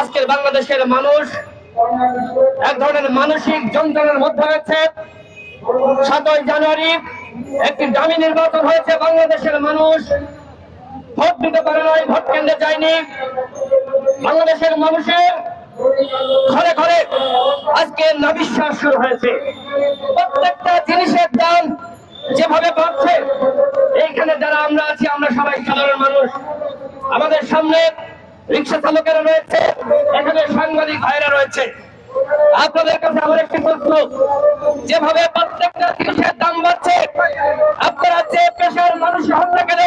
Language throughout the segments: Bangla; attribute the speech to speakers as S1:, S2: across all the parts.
S1: আজকের বাংলাদেশের মানুষ এক ধরনের মানসিক যন্ত্রণার মধ্যে রয়েছে। সাতই জানুয়ারি একটি দামি নির্বাচন হয়েছে। বাংলাদেশের মানুষ ভোট দিতে পারে নাই, ভোট কেন্দ্রে যায়নি। বাংলাদেশের মানুষের ঘরে ঘরে আজকে নবিশ্বাস শুরু হয়েছে। প্রত্যেকটা জিনিসের দাম যেভাবে বাড়ছে, এইখানে যারা আমরা আছি, আমরা সবাই সাধারণ মানুষ। আমাদের সামনে রিক্সা চালকেরা রয়েছে এখানে সাংবাদিক ভাইরা রয়েছে। আপনাদের কাছে আমার একটি প্রশ্ন যেভাবে প্রত্যেকটা জিনিসের দাম বাড়ছে আপনারা যে পেশার মানুষ হন না কেন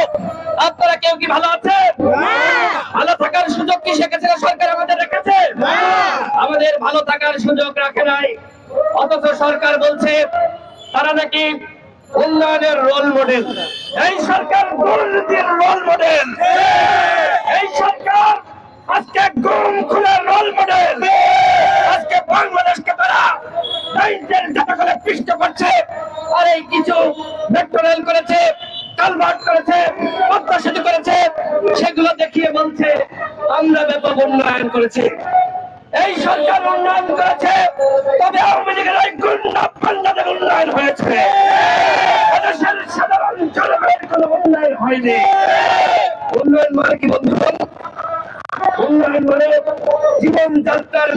S1: আপনারা কেউ কি ভালো আছে ভালো থাকার সুযোগ কি শেখ হাসিনা সরকার আমাদের রেখেছে? আমাদের ভালো থাকার সুযোগ রাখে নাই। অথচ সরকার বলছে তারা নাকি উন্নয়নের রোল মডেল এই সরকার দুর্নীতির রোল মডেল এই সরকার আজকে গুম খুনের রোল মডেল আজকে বাংলাদেশকে তারা দারিদ্রের জাতকলে পিষ্ট করছে আর এই কিছু মেট্রো রেল করেছে কালভার্ট করেছে পদ্মা সেতু করেছে, সেগুলো দেখিয়ে বলছে, আমরা ব্যাপক উন্নয়ন করেছি। এই সরকার উন্নয়ন করেছে, তবে আওয়ামী লীগের ওই গুন্ডা উন্নয়ন হয়েছে।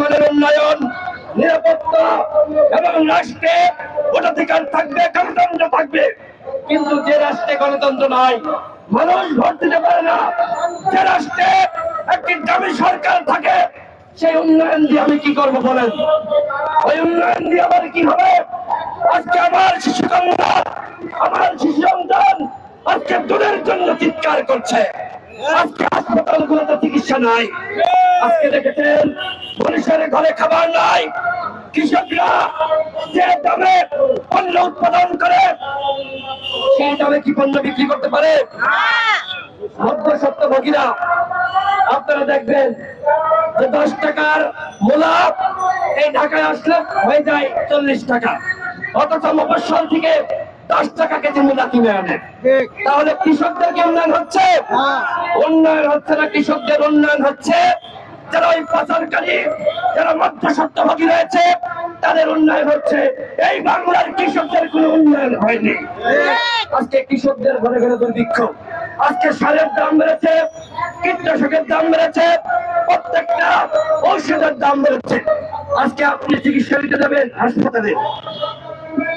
S1: মানে মানে এবং রাষ্ট্রে থাকবে গণতন্ত্র থাকবে। কিন্তু যে রাষ্ট্রে গণতন্ত্র নাই, মানুষ ভোট দিতে পারে না। যে রাষ্ট্রে একটি দামি সরকার থাকে, সেই উন্নয়ন দিয়ে আমি কি করব বলেন? ওই উন্নয়ন দিয়ে আমার কি হবে? আজকে আমার শিশু কন্যা, আমার শিশু সন্তান আজকে দূরের জন্য চিৎকার করছে। আজকে হাসপাতালগুলোতে চিকিৎসা নাই। আজকে দেখেছেন মানুষের ঘরে খাবার নাই। কৃষকরা যে দামে পণ্য উৎপাদন করে সেই কি পণ্য বিক্রি করতে পারে? মধ্য আপনারা দেখবেন যে দশ টাকার মূলা এই ঢাকায় আসলে হয়ে যায় চল্লিশ টাকা। অথচ মফস্বল থেকে দশ টাকা কেজি মূলা কিনে আনে। তাহলে কৃষকদের কি উন্নয়ন হচ্ছে? উন্নয়ন হচ্ছে না কৃষকদের উন্নয়ন হচ্ছে। যারা ওই পাচারকারী যারা মধ্যস্বত্বভোগী রয়েছে তাদের উন্নয়ন হচ্ছে। এই বাংলার কৃষকদের কোনো উন্নয়ন হয়নি। আজকে কৃষকদের ঘরে ঘরে দুর্ভিক্ষ। আজকে সারের দাম বেড়েছে, কীটনাশকের দাম বেড়েছে, প্রত্যেকটা ঔষধের দাম বেড়েছে। আজকে আপনি চিকিৎসা নিতে যাবেন, হাসপাতালে।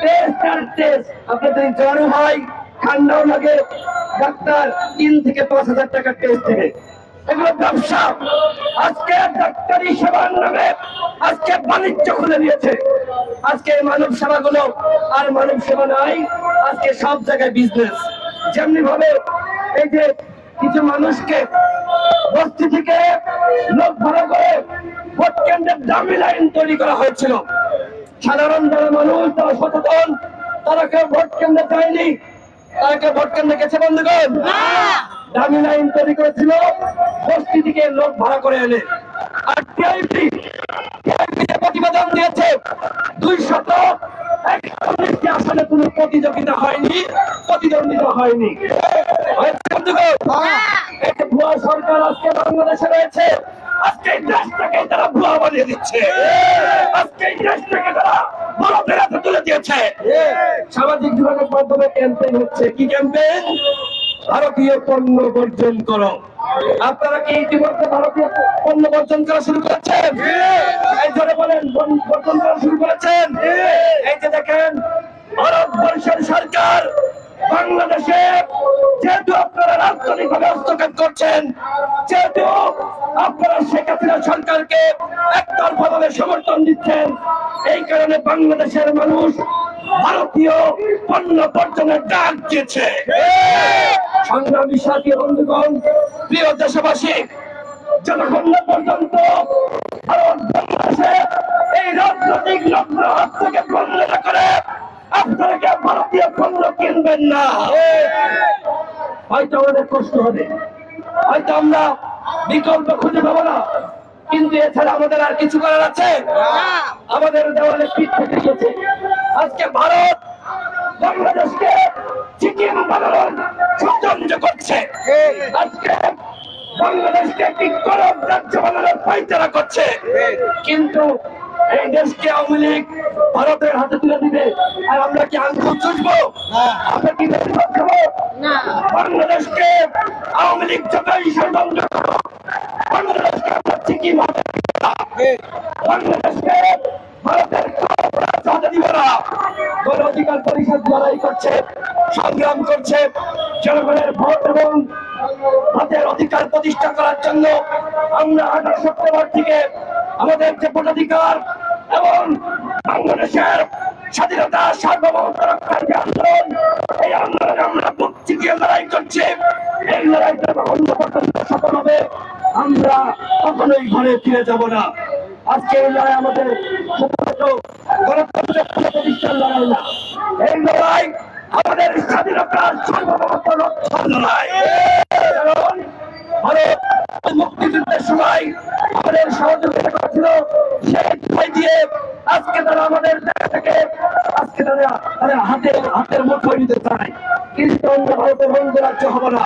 S1: টেস্ট টেস্ট আপনার জ্বরও হয়, ঠান্ডাও লাগে। ডাক্তার তিন থেকে পাঁচ হাজার টাকা টেস্ট দেবে। এগুলো ব্যবসা। আজকে ডাক্তারি সেবার নামে আজকে বাণিজ্য খুলে দিয়েছে। আজকে মানব সেবাগুলো আর মানব সেবা নাই, আজকে সব জায়গায় বিজনেস যেমনি ভাবে এই যে কিছু মানুষকে বস্তি থেকে লোক ভাড়া করে ভোট কেন্দ্রের দামি লাইন তৈরি করা হয়েছিল। সাধারণ যারা মানুষ তারা সচেতন, তারা কেউ ভোট কেন্দ্রে যায়নি। তারা কেউ ভোট কেন্দ্রে গেছে বন্ধুগণ? দামি লাইন তৈরি করেছিল। বস্তি থেকে লোক ভাড়া করে এনে। আর টিআইপি টিআইপি প্রতিবেদন দিয়েছে দুই শত তারা ভুয়া বানিয়ে দিচ্ছে। আজকে এই তারা সামাজিক যোগাযোগ মাধ্যমে ক্যাম্পেইন হচ্ছে। কি ক্যাম্পেইন ভারতীয় পণ্য বর্জন করো। আপনারা কি ইতিমধ্যে ভারতীয় পণ্য বর্জন করা শুরু করেছেন? এই ধরে বলেন বর্জন করা শুরু করেছেন? এই যে দেখেন ভারতবর্ষের সরকার বাংলাদেশে যেহেতু আপনারা রাজনৈতিকভাবে হস্তক্ষেপ করছেন যেহেতু আপনারা শেখ হাসিনা সরকারকে একতরফা ভাবে সমর্থন দিচ্ছেন এই কারণে বাংলাদেশের মানুষ ভারতীয় পণ্য বর্জনের ডাক দিয়েছে। সংগ্রামী সাথী বন্ধুগণ প্রিয় দেশবাসী যতক্ষণ পর্যন্ত ভারত বাংলাদেশে এই রাজনৈতিক লগ্ন হাত থেকে বন্ধ না করে আপনারা ভারতীয় পণ্য কিনবেন না। হয়তো আমাদের কষ্ট হবে হয়তো আমরা বিকল্প খুঁজে পাবো না কিন্তু এছাড়া আমাদের আর কিছু করার আছে? আমাদের দেওয়ালে পিঠ থেকে গেছে আজকে ভারত বাংলাদেশকে সিকিম বানানোর ষড়যন্ত্র করছে আজকে বাংলাদেশকে একটি গরম রাজ্য বানানোর পাইতারা করছে। কিন্তু এই দেশকে আওয়ামী লীগ ভারতের হাতে তুলে দিবে। আর আমরা কি আঙ্গুল চুষবো? আমরা কি বাংলাদেশকে আওয়ামী লীগ যতই ষড়যন্ত্র করো, বাংলাদেশকে আমরা ঠিকই মাঠে বাংলাদেশকে ভারতের দিব গণ অধিকার পরিষদ লড়াই করছে, সংগ্রাম করছে, জনগণের ভোট এবং ভোটের অধিকার প্রতিষ্ঠা করার জন্য আমরা আঠাশ সেপ্টেম্বর থেকে আমাদের যে ভোটাধিকার এবং বাংলাদেশের স্বাধীনতা, সার্বভৌমত্ব রক্ষার যে আন্দোলন, এই আন্দোলনে আমরা বুক চিকিয়ে লড়াই করছি। এই লড়াইটা যখন পর্যন্ত সফল হবে, আমরা কখনোই ঘরে ফিরে যাব না। আজকে এই লড়াই আমাদের আমাদের স্বাধীনতার সার্বভৌমত্ব রক্ষার লড়াই মুক্তিযুদ্ধের সময় আমাদের সহযোগিতা করেছিল সেই ভয় দিয়ে আজকে তারা আমাদের দেশ থেকে আজকে তারা হাতে হাতের মুঠোয় নিতে চায়। কিন্তু আমরা ভারতের বন্ধু রাজ্য হব না।